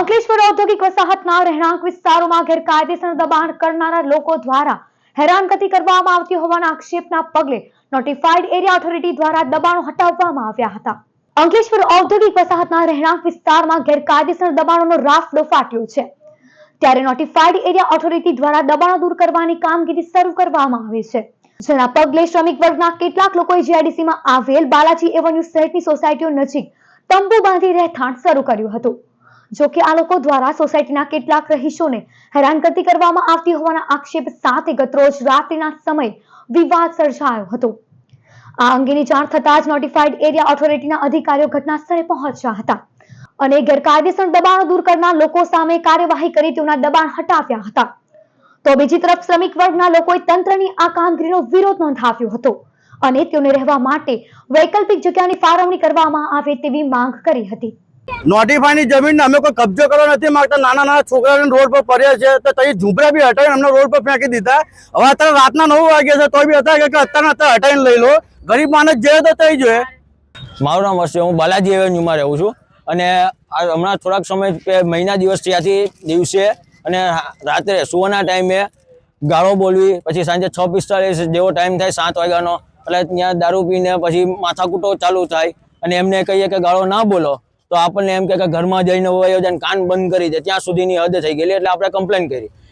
અંકલેશ્વર ઔદ્યોગિક વસાહતના રહેણાંક વિસ્તારોમાં ગેરકાયદેસર દબાણ કરનારા લોકો દ્વારા હેરાનગતિ કરવામાં આવતી હોવાના આક્ષેપના પગલે નોટિફાઈડ એરિયા ઓથોરિટી દ્વારા દબાણો હટાવવામાં આવ્યા હતા. અંકલેશ્વર ઔદ્યોગિક વસાહતના રહેણાંક વિસ્તારમાં ગેરકાયદેસર દબાણોનો રાફડો ફાટ્યો છે. ત્યારે નોટિફાઈડ એરિયા ઓથોરિટી દ્વારા દબાણો દૂર કરવાની કામગીરી શરૂ કરવામાં આવી છે. જેના પગલે શ્રમિક વર્ગના કેટલાક લોકોએ જીઆઈડીસીમાં આવેલ બાલાજી એવન્યુ સહિતની સોસાયટીઓ નજીક તંબુ બાંધી રહેઠાણ શરૂ કર્યું હતું. જો આ લોકો દ્વારા સોસાયટીના કેટલાક રહીશોને હેરાનગતિ કરવામાં આવતી હોવાના આક્ષેપ સાથે ગતરોજ રાત્રિના સમયે વિવાદ સર્જાયો હતો. આ અંગેની જાણ થતાં જ નોટિફાઈડ એરિયા ઓથોરિટીના અધિકારીઓ ઘટનાસ્થળે પહોંચ્યા હતા અને ગેરકાયદેસર દબાણો દૂર કરનાર લોકો સામે કાર્યવાહી કરી તેઓના દબાણ હટાવ્યા હતા. તો બીજી તરફ શ્રમિક વર્ગના લોકોએ તંત્રની આ કામગીરીનો વિરોધ નોંધાવ્યો હતો અને તેઓને રહેવા માટે વૈકલ્પિક જગ્યાની ફાળવણી કરવામાં આવે તેવી માંગ કરી હતી. નોટિફાઈની જમીન અમે કોઈ કબજો કરવા નથી. માંગતા નાના નાના છોકરાઓને રોડ પર પડ્યા છે. તો તઈ ઝૂંપડા બી હટાવીને અમને રોડ પર ફેંકી દીધા. હવે અત્યારે રાતના નવ વાગ્યા છે, તોય બી હતા કે અત્યારે અત્યારે હટાવીને લઈ લો. ગરીબ માણસ જે તો તઈ જોઈએ મારું નામ હર્ષ હું બાલાજી એવન્યુમાં રહું છું. અને હમણાં થોડાક સમય મહિના દિવસ ત્યાંથી દિવસે અને રાત્રે સુવાના ટાઈમે ગાળો બોલવી, પછી સાંજે છ પિસ્તાળીસ જેવો ટાઈમ થાય સાત વાગ્યાનો. એટલે ત્યાં દારૂ પીને પછી માથાકૂટો ચાલુ થાય અને એમને કહીએ કે ગાળો ના બોલો. તો આપણને એમ કે ઘરમાં જઈને વયો જાય કાન બંધ કરી દે, ત્યાં સુધીની હદ થઈ ગયેલી, એટલે આપણે કમ્પ્લેન કરી.